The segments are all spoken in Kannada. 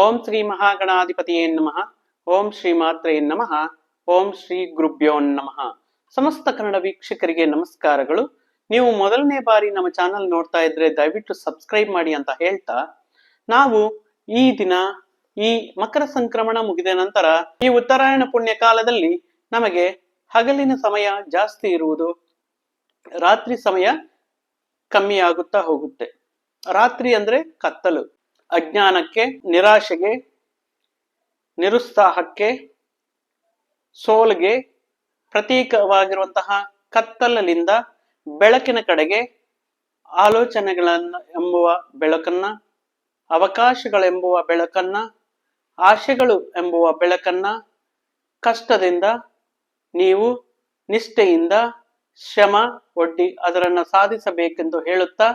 ಓಂ ಶ್ರೀ ಮಹಾಗಣಾಧಿಪತಿಯೇ ನಮಃ. ಓಂ ಶ್ರೀ ಮಾತ್ರೇ ನಮಃ. ಓಂ ಶ್ರೀ ಗುರುಭ್ಯೋ ನಮಃ. ಸಮಸ್ತ ಕನ್ನಡ ವೀಕ್ಷಕರಿಗೆ ನಮಸ್ಕಾರಗಳು. ನೀವು ಮೊದಲನೇ ಬಾರಿ ನಮ್ಮ ಚಾನಲ್ ನೋಡ್ತಾ ಇದ್ರೆ ದಯವಿಟ್ಟು ಸಬ್ಸ್ಕ್ರೈಬ್ ಮಾಡಿ ಅಂತ ಹೇಳ್ತಾ, ನಾವು ಈ ದಿನ ಈ ಮಕರ ಸಂಕ್ರಮಣ ಮುಗಿದ ನಂತರ ಈ ಉತ್ತರಾಯಣ ಪುಣ್ಯ ಕಾಲದಲ್ಲಿ ನಮಗೆ ಹಗಲಿನ ಸಮಯ ಜಾಸ್ತಿ ಇರುವುದು ರಾತ್ರಿ ಸಮಯ ಕಮ್ಮಿ ಆಗುತ್ತಾ ಹೋಗುತ್ತೆ. ರಾತ್ರಿ ಅಂದ್ರೆ ಕತ್ತಲು. ಅಜ್ಞಾನಕ್ಕೆ, ನಿರಾಶೆಗೆ, ನಿರುತ್ಸಾಹಕ್ಕೆ, ಸೋಲ್ಗೆ ಪ್ರತೀಕವಾಗಿರುವಂತಹ ಕತ್ತಲಲ್ಲಿಂದ ಬೆಳಕಿನ ಕಡೆಗೆ ಆಲೋಚನೆಗಳನ್ನು ಎಂಬುವ ಬೆಳಕನ್ನ, ಅವಕಾಶಗಳೆಂಬುವ ಬೆಳಕನ್ನ ಆಶೆಗಳು ಎಂಬುವ ಬೆಳಕನ್ನ ಕಷ್ಟದಿಂದ ನೀವು ನಿಷ್ಠೆಯಿಂದ ಶ್ರಮ ಒಡ್ಡಿ ಅದರನ್ನು ಸಾಧಿಸಬೇಕೆಂದು ಹೇಳುತ್ತಾ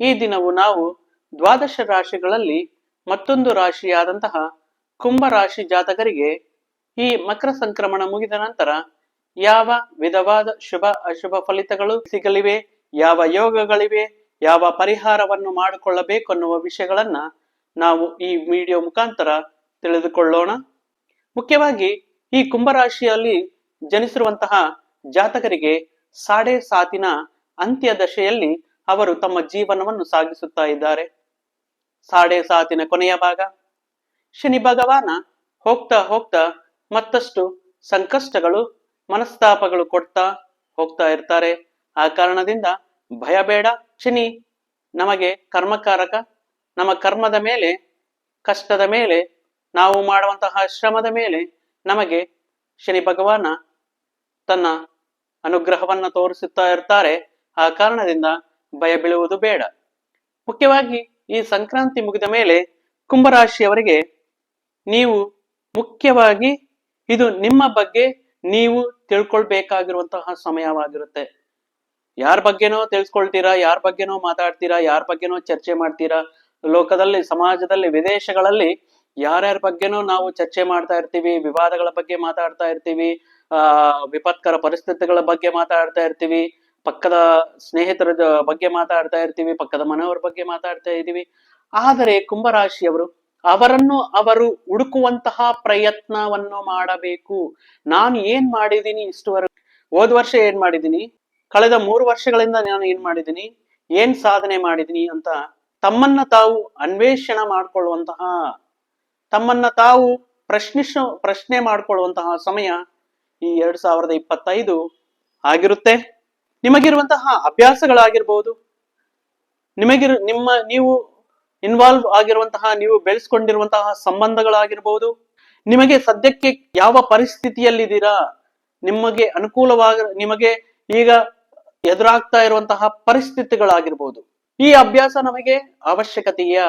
ಈ ದಿನವು ನಾವು ದ್ವಾದಶ ರಾಶಿಗಳಲ್ಲಿ ಮತ್ತೊಂದು ರಾಶಿಯಾದಂತಹ ಕುಂಭ ರಾಶಿ ಜಾತಕರಿಗೆ ಈ ಮಕರ ಸಂಕ್ರಮಣ ಮುಗಿದ ನಂತರ ಯಾವ ವಿಧವಾದ ಶುಭ, ಅಶುಭ ಫಲಿತಗಳು ಸಿಗಲಿವೆ, ಯಾವ ಯೋಗಗಳಿವೆ, ಯಾವ ಪರಿಹಾರವನ್ನು ಮಾಡಿಕೊಳ್ಳಬೇಕು ಅನ್ನುವ ವಿಷಯಗಳನ್ನ ನಾವು ಈ ವಿಡಿಯೋ ಮುಖಾಂತರ ತಿಳಿದುಕೊಳ್ಳೋಣ. ಮುಖ್ಯವಾಗಿ ಈ ಕುಂಭರಾಶಿಯಲ್ಲಿ ಜನಿಸಿರುವಂತಹ ಜಾತಕರಿಗೆ ಸಾಡೆ ಸಾತಿನ ಅಂತ್ಯ ದಶೆಯಲ್ಲಿ ಅವರು ತಮ್ಮ ಜೀವನವನ್ನು ಸಾಗಿಸುತ್ತಾ ಇದ್ದಾರೆ. ಸಾಡೆ ಸಾತಿನ ಕೊನೆಯ ಭಾಗ. ಶನಿ ಭಗವಾನ ಹೋಗ್ತಾ ಹೋಗ್ತಾ ಮತ್ತಷ್ಟು ಸಂಕಷ್ಟಗಳು, ಮನಸ್ತಾಪಗಳು ಕೊಡ್ತಾ ಹೋಗ್ತಾ ಇರ್ತಾರೆ. ಆ ಕಾರಣದಿಂದ ಭಯ ಬೇಡ ಶನಿ. ನಮಗೆ ಕರ್ಮಕಾರಕ. ನಮ್ಮ ಕರ್ಮದ ಮೇಲೆ, ಕಷ್ಟದ ಮೇಲೆ, ನಾವು ಮಾಡುವಂತಹ ಶ್ರಮದ ಮೇಲೆ ನಮಗೆ ಶನಿ ಭಗವಾನ ತನ್ನ ಅನುಗ್ರಹವನ್ನ ತೋರಿಸುತ್ತಾ ಇರ್ತಾರೆ. ಆ ಕಾರಣದಿಂದ ಭಯ ಬೀಳುವುದು ಬೇಡ. ಮುಖ್ಯವಾಗಿ ಈ ಸಂಕ್ರಾಂತಿ ಮುಗಿದ ಮೇಲೆ ಕುಂಭರಾಶಿಯವರಿಗೆ ನೀವು ಮುಖ್ಯವಾಗಿ ಇದು ನಿಮ್ಮ ಬಗ್ಗೆ ನೀವು ತಿಳ್ಕೊಳ್ಬೇಕಾಗಿರುವಂತಹ ಸಮಯವಾಗಿರುತ್ತೆ. ಯಾರ ಬಗ್ಗೆನೋ ತಿಳ್ಸ್ಕೊಳ್ತೀರಾ, ಯಾರ ಬಗ್ಗೆನೋ ಮಾತಾಡ್ತೀರಾ, ಯಾರ ಬಗ್ಗೆನೋ ಚರ್ಚೆ ಮಾಡ್ತೀರಾ, ಲೋಕದಲ್ಲಿ, ಸಮಾಜದಲ್ಲಿ, ವಿದೇಶಗಳಲ್ಲಿ ಯಾರ್ಯಾರ ಬಗ್ಗೆನೋ ನಾವು ಚರ್ಚೆ ಮಾಡ್ತಾ ಇರ್ತೀವಿ, ವಿವಾದಗಳ ಬಗ್ಗೆ ಮಾತಾಡ್ತಾ ಇರ್ತೀವಿ, ಆ, ವಿಪತ್ಕರ ಪರಿಸ್ಥಿತಿಗಳ ಬಗ್ಗೆ ಮಾತಾಡ್ತಾ ಇರ್ತೀವಿ ಪಕ್ಕದ ಸ್ನೇಹಿತರ ಬಗ್ಗೆ ಮಾತಾಡ್ತಾ ಇರ್ತೀವಿ, ಪಕ್ಕದ ಮನೆಯವರ ಬಗ್ಗೆ ಮಾತಾಡ್ತಾ ಇದ್ದೀವಿ. ಆದರೆ ಕುಂಭರಾಶಿಯವರು, ಅವರನ್ನು ಅವರು ಹುಡುಕುವಂತಹ ಪ್ರಯತ್ನವನ್ನು ಮಾಡಬೇಕು. ನಾನು ಏನ್ ಮಾಡಿದೀನಿ ಇಷ್ಟುವರೆಗೂ? ಹೋದ ವರ್ಷ ಏನ್ ಮಾಡಿದ್ದೀನಿ? ಕಳೆದ ಮೂರು ವರ್ಷಗಳಿಂದ ನಾನು ಏನ್ ಮಾಡಿದ್ದೀನಿ? ಏನ್ ಸಾಧನೆ ಮಾಡಿದ್ದೀನಿ ಅಂತ ತಮ್ಮನ್ನ ತಾವು ಅನ್ವೇಷಣೆ ಮಾಡ್ಕೊಳ್ಳುವಂತಹ, ತಮ್ಮನ್ನ ತಾವು ಪ್ರಶ್ನಿಸ ಪ್ರಶ್ನೆ ಮಾಡ್ಕೊಳ್ಳುವಂತಹ ಸಮಯ ಈ ಎರಡ್ ಸಾವಿರದ ಇಪ್ಪತ್ತೈದು ಆಗಿರುತ್ತೆ. ನಿಮಗಿರುವಂತಹ ಅಭ್ಯಾಸಗಳಾಗಿರ್ಬೋದು. ನಿಮಗಿರು ನಿಮ್ಮ ನೀವು ಇನ್ವಾಲ್ವ್ ಆಗಿರುವಂತಹ, ನೀವು ಬೆಳೆಸ್ಕೊಂಡಿರುವಂತಹ ಸಂಬಂಧಗಳಾಗಿರ್ಬೋದು. ನಿಮಗೆ ಸದ್ಯಕ್ಕೆ ಯಾವ ಪರಿಸ್ಥಿತಿಯಲ್ಲಿದ್ದೀರಾ? ನಿಮಗೆ ಅನುಕೂಲವಾಗ, ನಿಮಗೆ ಈಗ ಎದುರಾಗ್ತಾ ಇರುವಂತಹ ಪರಿಸ್ಥಿತಿಗಳಾಗಿರ್ಬೋದು. ಈ ಅಭ್ಯಾಸ ನಮಗೆ ಅವಶ್ಯಕತೆಯ?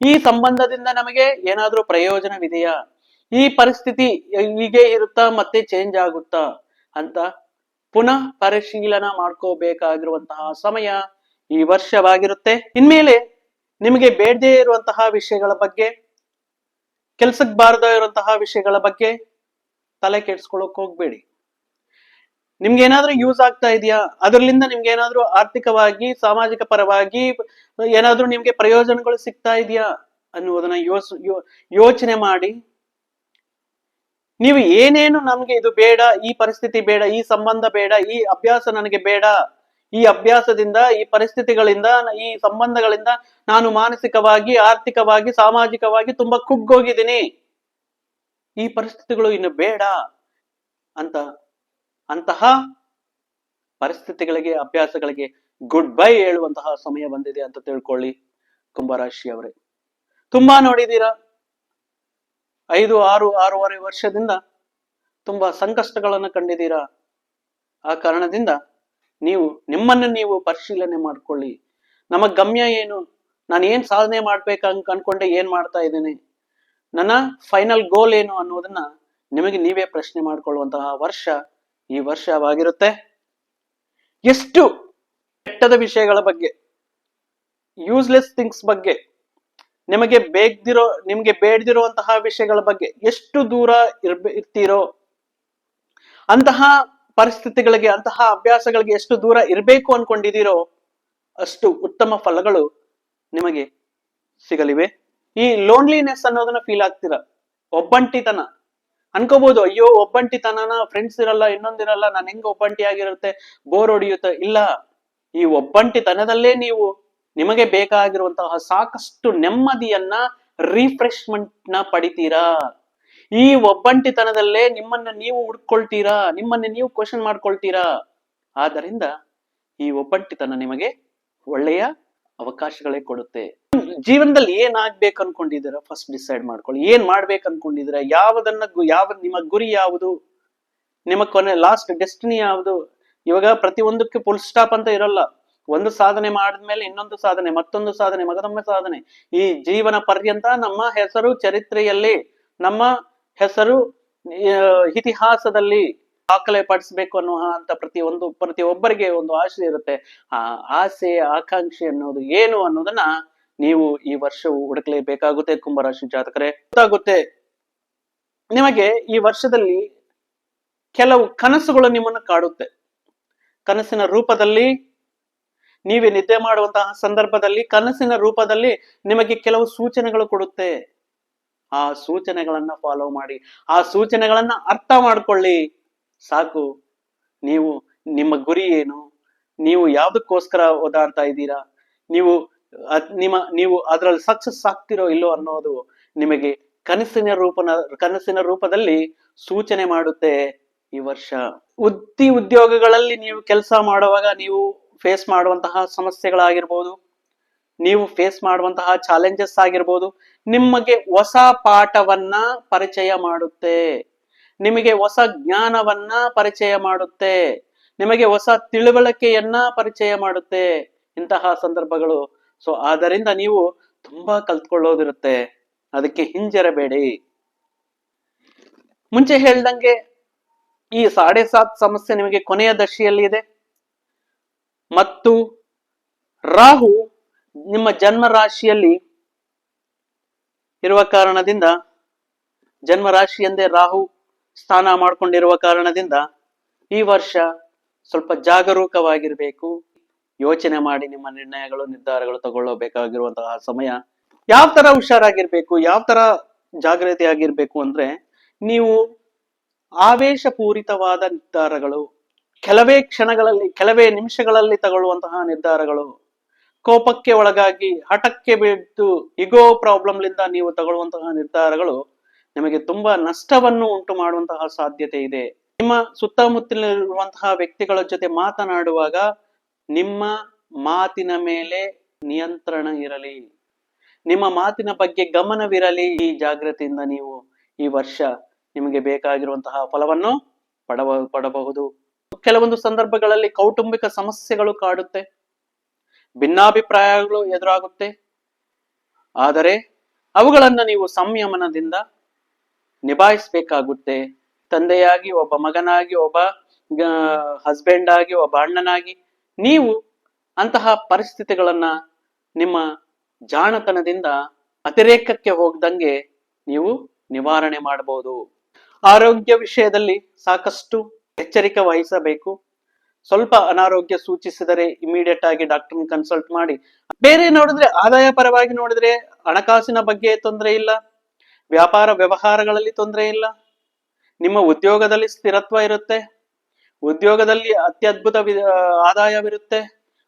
ಈ ಸಂಬಂಧದಿಂದ ನಮಗೆ ಏನಾದ್ರೂ ಪ್ರಯೋಜನವಿದೆಯಾ? ಈ ಪರಿಸ್ಥಿತಿ ಹೀಗೆ ಇರುತ್ತಾ ಮತ್ತೆ ಚೇಂಜ್ ಆಗುತ್ತಾ? ಅಂತ ಪುನಃ ಪರಿಶೀಲನ ಮಾಡ್ಕೋಬೇಕಾಗಿರುವಂತಹ ಸಮಯ ಈ ವರ್ಷವಾಗಿರುತ್ತೆ. ಇನ್ಮೇಲೆ ನಿಮಗೆ ಬೇಡದೇ ಇರುವಂತಹ ವಿಷಯಗಳ ಬಗ್ಗೆ, ಕೆಲ್ಸಕ್ಕೆ ಬಾರದೇ ಇರುವಂತಹ ವಿಷಯಗಳ ಬಗ್ಗೆ ತಲೆ ಕೆಡ್ಸ್ಕೊಳಕ್ ಹೋಗ್ಬೇಡಿ. ನಿಮ್ಗೆ ಏನಾದ್ರೂ ಯೂಸ್ ಆಗ್ತಾ ಇದೆಯಾ? ಅದರಲ್ಲಿಂದ ನಿಮ್ಗೆ ಏನಾದ್ರೂ ಆರ್ಥಿಕವಾಗಿ, ಸಾಮಾಜಿಕ ಪರವಾಗಿ ಏನಾದ್ರೂ ನಿಮ್ಗೆ ಪ್ರಯೋಜನಗಳು ಸಿಗ್ತಾ ಇದೆಯಾ ಅನ್ನುವುದನ್ನ ಯೋಚನೆ ಮಾಡಿ. ನೀವು ಏನೇನು ನಮ್ಗೆ ಇದು ಬೇಡ, ಈ ಪರಿಸ್ಥಿತಿ ಬೇಡ, ಈ ಸಂಬಂಧ ಬೇಡ, ಈ ಅಭ್ಯಾಸ ನನಗೆ ಬೇಡ, ಈ ಅಭ್ಯಾಸದಿಂದ, ಈ ಪರಿಸ್ಥಿತಿಗಳಿಂದ, ಈ ಸಂಬಂಧಗಳಿಂದ ನಾನು ಮಾನಸಿಕವಾಗಿ, ಆರ್ಥಿಕವಾಗಿ, ಸಾಮಾಜಿಕವಾಗಿ ತುಂಬಾ ಕುಗ್ಗೋಗಿದ್ದೀನಿ. ಈ ಪರಿಸ್ಥಿತಿಗಳು ಇನ್ನು ಬೇಡ ಅಂತ, ಅಂತಹ ಪರಿಸ್ಥಿತಿಗಳಿಗೆ, ಅಭ್ಯಾಸಗಳಿಗೆ ಗುಡ್ ಬೈ ಹೇಳುವಂತಹ ಸಮಯ ಬಂದಿದೆ ಅಂತ ತಿಳ್ಕೊಳ್ಳಿ ಕುಂಭರಾಶಿಯವರೇ ತುಂಬಾ ನೋಡಿದೀರಾ ಐದು, ಆರು, ಆರೂವರೆ ವರ್ಷದಿಂದ ತುಂಬ ಸಂಕಷ್ಟಗಳನ್ನು ಕಂಡಿದ್ದೀರಾ? ಆ ಕಾರಣದಿಂದ ನೀವು ನಿಮ್ಮನ್ನು ನೀವು ಪರಿಶೀಲನೆ ಮಾಡಿಕೊಳ್ಳಿ. ನಮ್ಮ ಗಮ್ಯ ಏನು? ನಾನು ಏನು ಸಾಧನೆ ಮಾಡ್ಬೇಕು ಅನ್ಕೊಂಡೆ ಏನು ಮಾಡ್ತಾ ಇದ್ದೀನಿ? ನನ್ನ ಫೈನಲ್ ಗೋಲ್ ಏನು ಅನ್ನೋದನ್ನ ನಿಮಗೆ ನೀವೇ ಪ್ರಶ್ನೆ ಮಾಡಿಕೊಳ್ಳುವಂತಹ ವರ್ಷ ಈ ವರ್ಷವಾಗಿರುತ್ತೆ. ಎಷ್ಟು ಕೆಟ್ಟದ ವಿಷಯಗಳ ಬಗ್ಗೆ ಯೂಸ್ಲೆಸ್ ಥಿಂಗ್ಸ್ ಬಗ್ಗೆ ನಿಮಗೆ ಬೇಕಿರೋ ನಿಮ್ಗೆ ಬೇಡದಿರುವಂತಹ ವಿಷಯಗಳ ಬಗ್ಗೆ ಎಷ್ಟು ದೂರ ಇರ್ಬೇ, ಇರ್ತೀರೋ, ಅಂತಹ ಪರಿಸ್ಥಿತಿಗಳಿಗೆ, ಅಂತಹ ಅಭ್ಯಾಸಗಳಿಗೆ ಎಷ್ಟು ದೂರ ಇರಬೇಕು ಅನ್ಕೊಂಡಿದ್ದೀರೋ ಅಷ್ಟು ಉತ್ತಮ ಫಲಗಳು ನಿಮಗೆ ಸಿಗಲಿವೆ. ಈ ಲೋನ್ಲಿನೆಸ್ ಅನ್ನೋದನ್ನ ಫೀಲ್ ಆಗ್ತೀರಾ? ಒಬ್ಬಂಟಿತನ. ಅನ್ಕೋಬಹುದು ಅಯ್ಯೋ, ಒಬ್ಬಂಟಿತನನ ಫ್ರೆಂಡ್ಸ್ ಇರಲ್ಲ ಇನ್ನೊಂದಿರಲ್ಲ ನಾನು ಹೆಂಗ್ ಒಬ್ಬಂಟಿಯಾಗಿರುತ್ತೆ ಬೋರ್ ಹೊಡಿಯುತ್ತೆ. ಇಲ್ಲ, ಈ ಒಬ್ಬಂಟಿತನದಲ್ಲೇ ನೀವು ನಿಮಗೆ ಬೇಕಾಗಿರುವಂತಹ ಸಾಕಷ್ಟು ನೆಮ್ಮದಿಯನ್ನ ರಿಫ್ರೆಶ್ಮೆಂಟ್ನ ಪಡಿತೀರಾ? ಈ ಒಬ್ಬಂಟಿತನದಲ್ಲೇ ನಿಮ್ಮನ್ನ ನೀವು ಹುಡ್ಕೊಳ್ತೀರಾ? ನಿಮ್ಮನ್ನ ನೀವು ಕ್ವಶನ್ ಮಾಡ್ಕೊಳ್ತೀರಾ? ಆದ್ದರಿಂದ ಈ ಒಬ್ಬಂಟಿತನ ನಿಮಗೆ ಒಳ್ಳೆಯ ಅವಕಾಶಗಳೇ ಕೊಡುತ್ತೆ. ಜೀವನದಲ್ಲಿ ಏನಾಗ್ಬೇಕು ಅನ್ಕೊಂಡಿದ್ದೀರಾ ಫಸ್ಟ್ ಡಿಸೈಡ್ ಮಾಡ್ಕೊಳ್ಳಿ. ಏನ್ ಮಾಡ್ಬೇಕು ಅನ್ಕೊಂಡಿದ್ದೀರಾ ಯಾವ್ದನ್ನ ಯಾವ, ನಿಮ್ಮ ಗುರಿ ಯಾವುದು? ನಿಮ್ಮ ಕೊನೆ ಲಾಸ್ಟ್ ಡೆಸ್ಟಿನಿ ಯಾವುದು? ಇವಾಗ ಪ್ರತಿಯೊಂದಕ್ಕೆ ಫುಲ್ ಸ್ಟಾಪ್ ಅಂತ ಇರಲ್ಲ. ಒಂದು ಸಾಧನೆ ಮಾಡಿದ್ಮೇಲೆ ಇನ್ನೊಂದು ಸಾಧನೆ, ಮತ್ತೊಂದು ಸಾಧನೆ ಮಗದೊಮ್ಮೆ ಸಾಧನೆ. ಈ ಜೀವನ ಪರ್ಯಂತ ನಮ್ಮ ಹೆಸರು ಚರಿತ್ರೆಯಲ್ಲಿ, ನಮ್ಮ ಹೆಸರು ಇತಿಹಾಸದಲ್ಲಿ ದಾಖಲೆ ಪಡಿಸ್ಬೇಕು ಅನ್ನುವ ಅಂತ ಪ್ರತಿಯೊಂದು ಪ್ರತಿಯೊಬ್ಬರಿಗೆ ಒಂದು ಆಸೆ ಇರುತ್ತೆ. ಆ ಆಸೆ, ಆಕಾಂಕ್ಷೆ ಅನ್ನೋದು ಏನು ಅನ್ನೋದನ್ನ ನೀವು ಈ ವರ್ಷವು ಹುಡುಕ್ಲೇಬೇಕಾಗುತ್ತೆ, ಕುಂಭರಾಶಿ ಜಾತಕರೇ. ಗೊತ್ತಾಗುತ್ತೆ. ನಿಮಗೆ ಈ ವರ್ಷದಲ್ಲಿ ಕೆಲವು ಕನಸುಗಳು ನಿಮ್ಮನ್ನು ಕಾಡುತ್ತೆ. ಕನಸಿನ ರೂಪದಲ್ಲಿ ನೀವೇ ನಿದ್ದೆ ಮಾಡುವಂತಹ ಸಂದರ್ಭದಲ್ಲಿ, ಕನಸಿನ ರೂಪದಲ್ಲಿ ನಿಮಗೆ ಕೆಲವು ಸೂಚನೆಗಳು ಕೊಡುತ್ತೆ. ಆ ಸೂಚನೆಗಳನ್ನ ಫಾಲೋ ಮಾಡಿ, ಆ ಸೂಚನೆಗಳನ್ನ ಅರ್ಥ ಮಾಡ್ಕೊಳ್ಳಿ. ಸಾಕು. ನೀವು, ನಿಮ್ಮ ಗುರಿ ಏನು? ನೀವು ಯಾವುದಕ್ಕೋಸ್ಕರ ಓದಾಡ್ತಾ ಇದ್ದೀರಾ? ನೀವು ನಿಮ್ಮ, ನೀವು ಅದರಲ್ಲಿ ಸಕ್ಸಸ್ ಆಗ್ತಿರೋ ಇಲ್ಲೋ ಅನ್ನೋದು ನಿಮಗೆ ಕನಸಿನ ರೂಪನ, ಕನಸಿನ ರೂಪದಲ್ಲಿ ಸೂಚನೆ ಮಾಡುತ್ತೆ ಈ ವರ್ಷ. ಉದ್ದಿ ಉದ್ಯೋಗಗಳಲ್ಲಿ ನೀವು ಕೆಲಸ ಮಾಡುವಾಗ ನೀವು ಫೇಸ್ ಮಾಡುವಂತಹ ಸಮಸ್ಯೆಗಳಾಗಿರ್ಬೋದು, ನೀವು ಫೇಸ್ ಮಾಡುವಂತಹ ಚಾಲೆಂಜಸ್ ಆಗಿರ್ಬೋದು, ನಿಮಗೆ ಹೊಸ ಪಾಠವನ್ನ ಪರಿಚಯ ಮಾಡುತ್ತೆ. ನಿಮಗೆ ಹೊಸ ಜ್ಞಾನವನ್ನ ಪರಿಚಯ ಮಾಡುತ್ತೆ. ನಿಮಗೆ ಹೊಸ ತಿಳುವಳಿಕೆಯನ್ನ ಪರಿಚಯ ಮಾಡುತ್ತೆ. ಇಂತಹ ಸಂದರ್ಭಗಳು. ಸೊ ಆದ್ದರಿಂದ ನೀವು ತುಂಬಾ ಕಲ್ತ್ಕೊಳ್ಳೋದಿರುತ್ತೆ. ಅದಕ್ಕೆ ಹಿಂಜರಬೇಡಿ. ಮುಂಚೆ ಹೇಳ್ದಂಗೆ ಈ ಸಾಡೆ ಸಾತ್ ಸಮಸ್ಯೆ ನಿಮಗೆ ಕೊನೆಯ ದಶೆಯಲ್ಲಿ ಇದೆ. ಮತ್ತು ರಾಹು ನಿಮ್ಮ ಜನ್ಮ ರಾಶಿಯಲ್ಲಿ ಇರುವ ಕಾರಣದಿಂದ ಜನ್ಮ ರಾಶಿಯಂದೇ ರಾಹು ಸ್ಥಾನ ಮಾಡ್ಕೊಂಡಿರುವ ಕಾರಣದಿಂದ ಈ ವರ್ಷ ಸ್ವಲ್ಪ ಜಾಗರೂಕವಾಗಿರಬೇಕು. ಯೋಚನೆ ಮಾಡಿ ನಿಮ್ಮ ನಿರ್ಣಯಗಳು, ನಿರ್ಧಾರಗಳು ತಗೊಳ್ಳಬೇಕಾಗಿರುವಂತಹ ಸಮಯ ಯಾವ ತರ ಹುಷಾರಾಗಿರ್ಬೇಕು, ಯಾವ ತರ ಜಾಗೃತಿ ಆಗಿರ್ಬೇಕು ಅಂದ್ರೆ ನೀವು ಆವೇಶಪೂರಿತವಾದ ನಿರ್ಧಾರಗಳು ಕೆಲವೇ ಕ್ಷಣಗಳಲ್ಲಿ, ಕೆಲವೇ ನಿಮಿಷಗಳಲ್ಲಿ ತಗೊಳ್ಳುವಂತಹ ನಿರ್ಧಾರಗಳು. ಕೋಪಕ್ಕೆ ಒಳಗಾಗಿ, ಹಠಕ್ಕೆ ಬಿದ್ದು ಇಗೋ ಪ್ರಾಬ್ಲಮ್ಲಿಂದ ನೀವು ತಗೊಳ್ಳುವಂತಹ ನಿರ್ಧಾರಗಳು ನಿಮಗೆ ತುಂಬಾ ನಷ್ಟವನ್ನು ಉಂಟು ಮಾಡುವಂತಹ ಸಾಧ್ಯತೆ ಇದೆ. ನಿಮ್ಮ ಸುತ್ತಮುತ್ತಲಿರುವಂತಹ ವ್ಯಕ್ತಿಗಳ ಜೊತೆ ಮಾತನಾಡುವಾಗ ನಿಮ್ಮ ಮಾತಿನ ಮೇಲೆ ನಿಯಂತ್ರಣ ಇರಲಿ. ನಿಮ್ಮ ಮಾತಿನ ಬಗ್ಗೆ ಗಮನವಿರಲಿ ಈ ಜಾಗೃತಿಯಿಂದ ನೀವು ಈ ವರ್ಷ ನಿಮಗೆ ಬೇಕಾಗಿರುವಂತಹ ಫಲವನ್ನು ಪಡಬ ಪಡಬಹುದು. ಕೆಲವೊಂದು ಸಂದರ್ಭಗಳಲ್ಲಿ ಕೌಟುಂಬಿಕ ಸಮಸ್ಯೆಗಳು ಕಾಡುತ್ತೆ, ಭಿನ್ನಾಭಿಪ್ರಾಯಗಳು ಎದುರಾಗುತ್ತೆ. ಆದರೆ ಅವುಗಳನ್ನು ನೀವು ಸಂಯಮನದಿಂದ ನಿಭಾಯಿಸಬೇಕಾಗುತ್ತೆ. ತಂದೆಯಾಗಿ, ಒಬ್ಬ ಮಗನಾಗಿ, ಒಬ್ಬ ಹಸ್ಬೆಂಡ್ ಆಗಿ, ಒಬ್ಬ ಅಣ್ಣನಾಗಿ ನೀವು ಅಂತಹ ಪರಿಸ್ಥಿತಿಗಳನ್ನ ನಿಮ್ಮ ಜಾಣತನದಿಂದ ಅತಿರೇಕಕ್ಕೆ ಹೋಗ್ದಂಗೆ ನೀವು ನಿವಾರಣೆ ಮಾಡಬಹುದು ಆರೋಗ್ಯ ವಿಷಯದಲ್ಲಿ ಸಾಕಷ್ಟು ಎಚ್ಚರಿಕೆ ವಹಿಸಬೇಕು ಸ್ವಲ್ಪ ಅನಾರೋಗ್ಯ ಸೂಚಿಸಿದರೆ ಇಮಿಡಿಯೇಟ್ ಆಗಿ ಡಾಕ್ಟರ್ ಕನ್ಸಲ್ಟ್ ಮಾಡಿ. ಬೇರೆ ನೋಡಿದ್ರೆ ಆದಾಯ ಪರವಾಗಿ ನೋಡಿದ್ರೆ ಹಣಕಾಸಿನ ಬಗ್ಗೆ ತೊಂದರೆ ಇಲ್ಲ. ವ್ಯಾಪಾರ ವ್ಯವಹಾರಗಳಲ್ಲಿ ತೊಂದರೆ ಇಲ್ಲ. ನಿಮ್ಮ ಉದ್ಯೋಗದಲ್ಲಿ ಸ್ಥಿರತ್ವ ಇರುತ್ತೆ. ಉದ್ಯೋಗದಲ್ಲಿ ಅತ್ಯದ್ಭುತ ಆದಾಯವಿರುತ್ತೆ.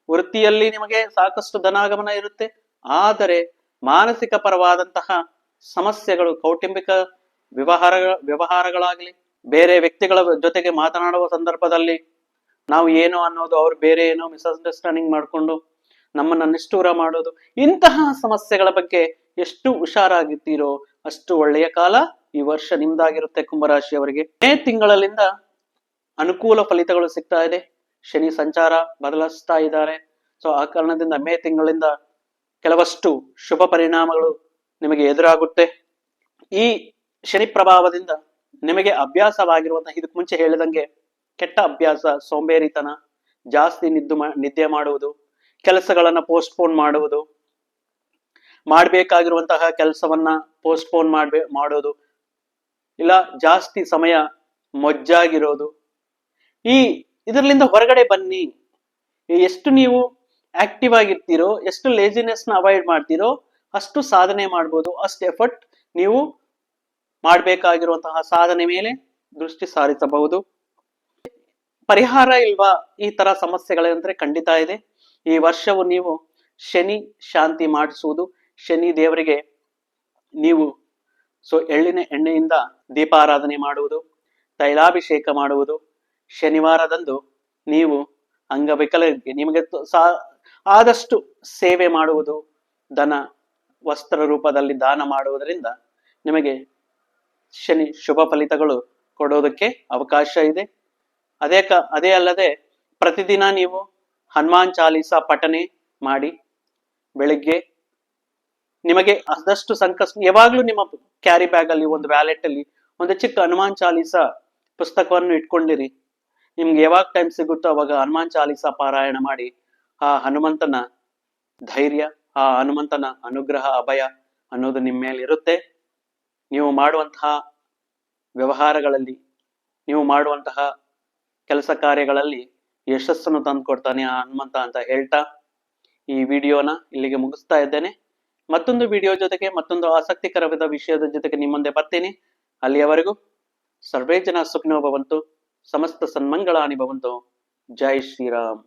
ವೃತ್ತಿಯಲ್ಲಿ ನಿಮಗೆ ಸಾಕಷ್ಟು ಧನಾಗಮನ ಇರುತ್ತೆ. ಆದರೆ ಮಾನಸಿಕ ಪರವಾದಂತಹ ಸಮಸ್ಯೆಗಳು ಕೌಟುಂಬಿಕ ವ್ಯವಹಾರ ವ್ಯವಹಾರಗಳಾಗ್ಲಿ ಬೇರೆ ವ್ಯಕ್ತಿಗಳ ಜೊತೆಗೆ ಮಾತನಾಡುವ ಸಂದರ್ಭದಲ್ಲಿ ನಾವು ಏನು ಅನ್ನೋದು ಅವ್ರು ಬೇರೆ ಏನೋ ಮಿಸ್ಅಂಡರ್ಸ್ಟ್ಯಾಂಡಿಂಗ್ ಮಾಡಿಕೊಂಡು ನಮ್ಮನ್ನ ನಿಷ್ಠೂರ ಮಾಡೋದು, ಇಂತಹ ಸಮಸ್ಯೆಗಳ ಬಗ್ಗೆ ಎಷ್ಟು ಹುಷಾರಾಗಿದ್ದೀರೋ ಅಷ್ಟು ಒಳ್ಳೆಯ ಕಾಲ ಈ ವರ್ಷ ನಿಮ್ದಾಗಿರುತ್ತೆ ಕುಂಭರಾಶಿಯವರಿಗೆ. ಮೇ ತಿಂಗಳಲ್ಲಿಂದ ಅನುಕೂಲ ಫಲಿತಗಳು ಸಿಗ್ತಾ ಇದೆ. ಶನಿ ಸಂಚಾರ ಬದಲಿಸ್ತಾ ಇದ್ದಾರೆ. ಸೊ ಆ ಕಾರಣದಿಂದ ಮೇ ತಿಂಗಳಿಂದ ಕೆಲವಷ್ಟು ಶುಭ ಪರಿಣಾಮಗಳು ನಿಮಗೆ ಎದುರಾಗುತ್ತೆ. ಈ ಶನಿ ಪ್ರಭಾವದಿಂದ ನಿಮಗೆ ಅಭ್ಯಾಸವಾಗಿರುವಂತಹ ಇದಕ್ಕೆ ಮುಂಚೆ ಹೇಳಿದಂಗೆ ಕೆಟ್ಟ ಅಭ್ಯಾಸ, ಸೋಂಬೇರಿತನ, ಜಾಸ್ತಿ ನಿದ್ದು ನಿದ್ದೆ ಮಾಡುವುದು, ಕೆಲಸಗಳನ್ನ ಪೋಸ್ಟ್ಪೋನ್ ಮಾಡುವುದು, ಮಾಡಬೇಕಾಗಿರುವಂತಹ ಕೆಲಸವನ್ನ ಪೋಸ್ಟ್ಪೋನ್ ಮಾಡ್ಬೇ, ಮಾಡೋದು, ಇಲ್ಲ ಜಾಸ್ತಿ ಸಮಯ ಮೊಜ್ಜಾಗಿರೋದು. ಈ ಇದರಿಂದ ಹೊರಗಡೆ ಬನ್ನಿ. ಎಷ್ಟು ನೀವು ಆಕ್ಟಿವ್ ಆಗಿರ್ತೀರೋ, ಎಷ್ಟು ಲೇಜಿನೆಸ್ನ ಅವಾಯ್ಡ್ ಮಾಡ್ತೀರೋ, ಅಷ್ಟು ಸಾಧನೆ ಮಾಡ್ಬೋದು, ಅಷ್ಟು ಎಫರ್ಟ್ ನೀವು ಮಾಡಬೇಕಾಗಿರುವಂತಹ ಸಾಧನೆ ಮೇಲೆ ದೃಷ್ಟಿ ಸಾರಿಸಬಹುದು. ಪರಿಹಾರ ಇಲ್ವಾ ಈ ತರ ಸಮಸ್ಯೆಗಳಂದ್ರೆ ಖಂಡಿತ ಇದೆ. ಈ ವರ್ಷವು ನೀವು ಶನಿ ಶಾಂತಿ ಮಾಡಿಸುವುದು, ಶನಿ ದೇವರಿಗೆ ನೀವು ಸೊ ಎಳ್ಳಿನ ಎಣ್ಣೆಯಿಂದ ದೀಪಾರಾಧನೆ ಮಾಡುವುದು, ತೈಲಾಭಿಷೇಕ ಮಾಡುವುದು, ಶನಿವಾರದಂದು ನೀವು ಅಂಗವಿಕಲರಿಗೆ ನಿಮಗೆ ಸಾ- ಆದಷ್ಟು ಸೇವೆ ಮಾಡುವುದು, ದನ ವಸ್ತ್ರ ರೂಪದಲ್ಲಿ ದಾನ ಮಾಡುವುದರಿಂದ ನಿಮಗೆ ಶನಿ ಶುಭ ಫಲಿತಗಳು ಕೊಡೋದಕ್ಕೆ ಅವಕಾಶ ಇದೆ. ಅದೇ ಕ, ಅದೇ ಅಲ್ಲದೆ ಪ್ರತಿದಿನ ನೀವು ಹನುಮಾನ್ ಚಾಲೀಸ ಪಠನೆ ಮಾಡಿ ಬೆಳಿಗ್ಗೆ ನಿಮಗೆ ಆದಷ್ಟು ಸಂಕಷ್ಟ, ಯಾವಾಗ್ಲೂ ನಿಮ್ಮ ಕ್ಯಾರಿ ಬ್ಯಾಗ್ ಅಲ್ಲಿ ಒಂದು ವ್ಯಾಲೆಟ್ ಅಲ್ಲಿ ಒಂದು ಚಿಕ್ಕ ಹನುಮಾನ್ ಚಾಲೀಸ ಪುಸ್ತಕವನ್ನು ಇಟ್ಕೊಂಡಿರಿ. ನಿಮ್ಗೆ ಯಾವಾಗ ಟೈಮ್ ಸಿಗುತ್ತೋ ಅವಾಗ ಹನುಮಾನ್ ಚಾಲೀಸ ಪಾರಾಯಣ ಮಾಡಿ. ಆ ಹನುಮಂತನ ಧೈರ್ಯ, ಆ ಹನುಮಂತನ ಅನುಗ್ರಹ, ಅಭಯ ಅನ್ನೋದು ನಿಮ್ಮ ಮೇಲೆ ಇರುತ್ತೆ ನೀವು ಮಾಡುವಂತಹ ವ್ಯವಹಾರಗಳಲ್ಲಿ, ನೀವು ಮಾಡುವಂತಹ ಕೆಲಸ ಕಾರ್ಯಗಳಲ್ಲಿ ಯಶಸ್ಸನ್ನು ತಂದುಕೊಡ್ತಾನೆ ಆ ಹನುಮಂತ ಅಂತ ಹೇಳ್ತಾ ಈ ವಿಡಿಯೋನ ಇಲ್ಲಿಗೆ ಮುಗಿಸ್ತಾ ಇದ್ದೇನೆ. ಮತ್ತೊಂದು ವಿಡಿಯೋ ಜೊತೆಗೆ ಮತ್ತೊಂದು ಆಸಕ್ತಿಕರವಾದ ವಿಷಯದ ಜೊತೆಗೆ ನಿಮ್ಮ ಮುಂದೆ ಬರ್ತೀನಿ. ಅಲ್ಲಿಯವರೆಗೂ ಸರ್ವೇ ಜನ ಸುಖಿನೋ ಭವಂತು, ಸಮಸ್ತ ಸನ್ಮಂಗಳಾನಿ ಭವಂತು. ಜೈ ಶ್ರೀರಾಮ್.